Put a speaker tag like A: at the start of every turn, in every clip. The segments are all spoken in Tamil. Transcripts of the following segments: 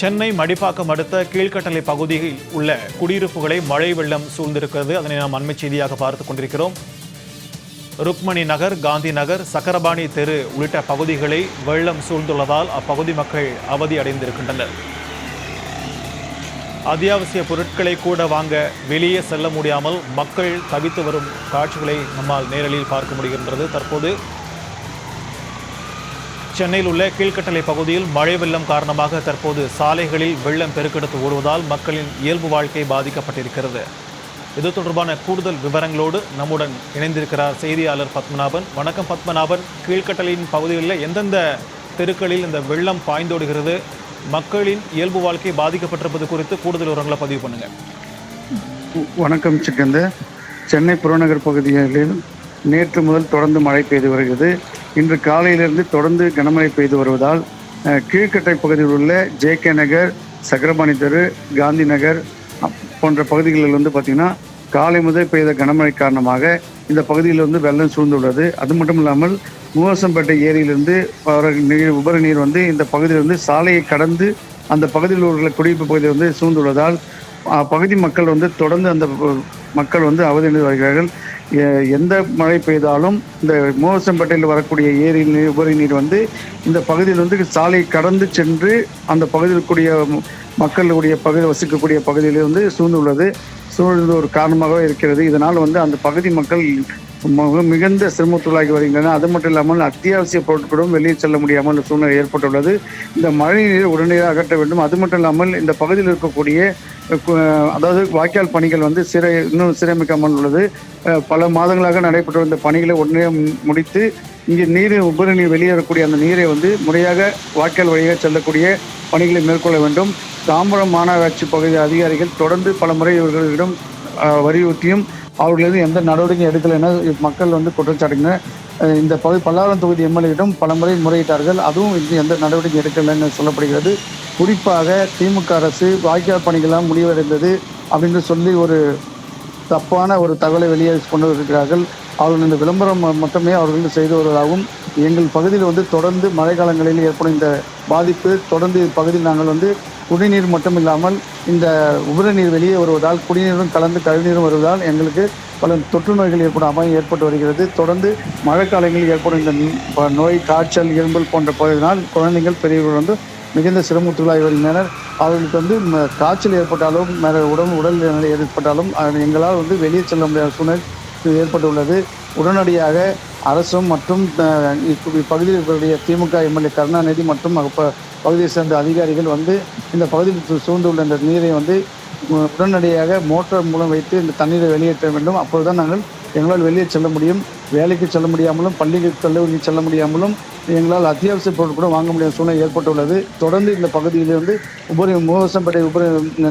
A: சென்னை மடிப்பாக்கம் அடுத்த கீழ்கட்டளை பகுதியில் உள்ள குடியிருப்புகளை மழை வெள்ளம் சூழ்ந்திருக்கிறது. அதனை நாம் அண்மை செய்தியாக பார்த்துக் கொண்டிருக்கிறோம். ருக்மணி நகர் காந்தி நகர் சக்கரபாணி தெரு உள்ளிட்ட பகுதிகளை வெள்ளம் சூழ்ந்துள்ளதால் அப்பகுதி மக்கள் அவதி அடைந்திருக்கின்றனர். அத்தியாவசிய பொருட்களை கூட வாங்க வெளியே செல்ல முடியாமல் மக்கள் தவித்து வரும் காட்சிகளை நம்மால் நேரலில் பார்க்க முடிகின்றது. தற்போது சென்னையில் உள்ள கீழ்கட்டளை பகுதியில் மழை வெள்ளம் காரணமாக தற்போது சாலைகளில் வெள்ளம் பெருக்கெடுத்து ஓடுவதால் மக்களின் இயல்பு வாழ்க்கை பாதிக்கப்பட்டிருக்கிறது. இது தொடர்பான கூடுதல் விவரங்களோடு நம்முடன் இணைந்திருக்கிறார் செய்தியாளர் பத்மநாபன். வணக்கம் பத்மநாபன். கீழ்கட்டளையின் பகுதிகளில் எந்தெந்த தெருக்களில் இந்த வெள்ளம் பாய்ந்தோடுகிறது? மக்களின் இயல்பு வாழ்க்கை பாதிக்கப்பட்டிருப்பது குறித்து கூடுதல் விவரங்களை பதிவு பண்ணுங்க.
B: வணக்கம் சிக்கந்த சென்னை புறநகர் பகுதிகளில் நேற்று முதல் தொடர்ந்து மழை பெய்து வருகிறது. இன்று காலையிலிருந்து தொடர்ந்து கனமழை பெய்து வருவதால் கீழ்கட்டை பகுதியில் உள்ள ஜேகே நகர் சக்கரபாணி தெரு காந்தி நகர் போன்ற பகுதிகளில் வந்து பார்த்திங்கன்னா காலை முதல் பெய்த கனமழை காரணமாக இந்த பகுதியில் வந்து வெள்ளம் சூழ்ந்துள்ளது. அது மட்டும் இல்லாமல் மூவசம்பேட்டை ஏரியிலிருந்து வர நீர் உபரி நீர் வந்து இந்த பகுதியிலிருந்து சாலையை கடந்து அந்த பகுதியில் உள்ள குடியிருப்பு பகுதி வந்து சூழ்ந்துள்ளதால் பகுதி மக்கள் வந்து தொடர்ந்து அந்த மக்கள் வந்து அவதியடைந்து வருகிறார்கள். எந்த மழை பெய்தாலும் இந்த மோசம்பேட்டையில் வரக்கூடிய ஏரி நீர் உபரி நீர் வந்து இந்த பகுதியில் வந்து சாலை கடந்து சென்று அந்த பகுதியில் கூடிய மக்களுடைய பகுதி வசிக்கக்கூடிய பகுதியில் வந்து சூழ்ந்துள்ளது. சூழ்ந்து ஒரு காரணமாக இருக்கிறது. இதனால் வந்து அந்த பகுதி மக்கள் மிகுந்த சிரமத்துள்ளாகி வருகின்றனர். அது மட்டும் இல்லாமல் அத்தியாவசிய பொருட்களும் வெளியே செல்ல முடியாமல் சூழ்நிலை ஏற்பட்டுள்ளது. இந்த மழை நீர் உடனடியாக அகற்ற வேண்டும். அது மட்டும் இல்லாமல் இந்த பகுதியில் இருக்கக்கூடிய அதாவது வாய்க்கால் பணிகள் வந்து சீர இன்னும் சீரமைக்காமல் உள்ளது. பல மாதங்களாக நடைபெற்று வந்த பணிகளை உடனே முடித்து இங்கே நீர் உபரி நீர் வெளியேறக்கூடிய அந்த நீரை வந்து முறையாக வாய்க்கால் வழியாக செல்லக்கூடிய பணிகளை மேற்கொள்ள வேண்டும். தாம்பரம் மாநகராட்சி பகுதி அதிகாரிகள் தொடர்ந்து பல முறை இவர்களிடம் வலியுறுத்தியும் அவர்களது எந்த நடவடிக்கையும் எடுக்கலை என மக்கள் வந்து குற்றச்சாட்டுகின்றனர். இந்த பகுதி பல்லாவரம் தொகுதி எம்எல்ஏயிடம் பலமுறை முறையிட்டார்கள். அதுவும் இது எந்த நடவடிக்கை என சொல்லப்படுகிறது. குறிப்பாக திமுக அரசு வாய்க்கால் பணிகள்லாம் முடிவடைந்தது அப்படின்னு சொல்லி ஒரு தப்பான ஒரு தகவலை வெளியே கொண்டு வருகிறார்கள் அவர்கள் இந்த விளம்பரம் மட்டுமே அவர்கள் செய்து வருவதாகவும் எங்கள் பகுதியில் வந்து தொடர்ந்து மழை காலங்களில் ஏற்படும் இந்த பாதிப்பு தொடர்ந்து பகுதியில் நாங்கள் வந்து குடிநீர் மட்டும் இல்லாமல் இந்த உபரி நீர் வெளியே வருவதால் குடிநீரும் கலந்து கழிவுநீரும் வருவதால் எங்களுக்கு பல தொற்று நோய்கள் ஏற்படும் அபாயம் ஏற்பட்டு வருகிறது. தொடர்ந்து மழைக்காலங்களில் ஏற்படும் இந்த நோய் காய்ச்சல் இரும்பல் போன்ற பகுதியினால் குழந்தைகள் பெரியவர்கள் வந்து மிகுந்த சிரமத்துள்ளாகி வருகின்றனர். அவர்களுக்கு வந்து ம- காய்ச்சல் ஏற்பட்டாலும் வேற உடம்பு உடல் நிலை ஏற்பட்டாலும் எங்களால் வந்து வெளியே செல்ல முடியாத சூழ்நிலை ஏற்பட்டுள்ளது. உடனடியாக அரசும் மற்றும் இப்ப- இப்பகுதியில் இருக்கக்கூடிய திமுக எம்எல்ஏ கருணாநிதி மற்றும் பகுதியை சேர்ந்த அதிகாரிகள் வந்து இந்த பகுதியில் சூழ்ந்துள்ள இந்த நீரை வந்து உடனடியாக மோட்டார் மூலம் வைத்து இந்த தண்ணீரை வெளியேற்ற வேண்டும். அப்போதுதான் நாங்கள் எங்களால் வெளியே செல்ல முடியும் வேலைக்கு செல்ல முடியாமலும் பள்ளிக்கு கல்லூரிக்கு செல்ல முடியாமலும் எங்களால் அத்தியாவசிய பொருள் கூட வாங்க முடியாத சூழ்நிலை ஏற்பட்டுள்ளது. தொடர்ந்து இந்த பகுதியிலிருந்து உபரி மூவசம்பேட்டை உபரி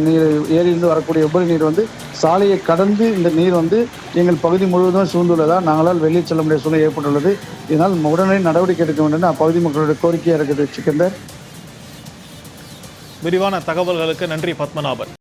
B: நீர் ஏரியிலிருந்து வரக்கூடிய உபரி நீர் வந்து சாலையை கடந்து இந்த நீர் வந்து எங்கள் பகுதி முழுவதும் சூழ்ந்துள்ளதால் நாங்களால் வெளியே செல்ல முடியாத சூழ்நிலை ஏற்பட்டுள்ளது. இதனால் உடனடி நடவடிக்கை எடுக்க வேண்டும் அப்பகுதி மக்களுடைய கோரிக்கையாக இருக்குது சிக்கந்தர்.
A: விரிவான தகவல்களுக்கு நன்றி பத்மநாபன்.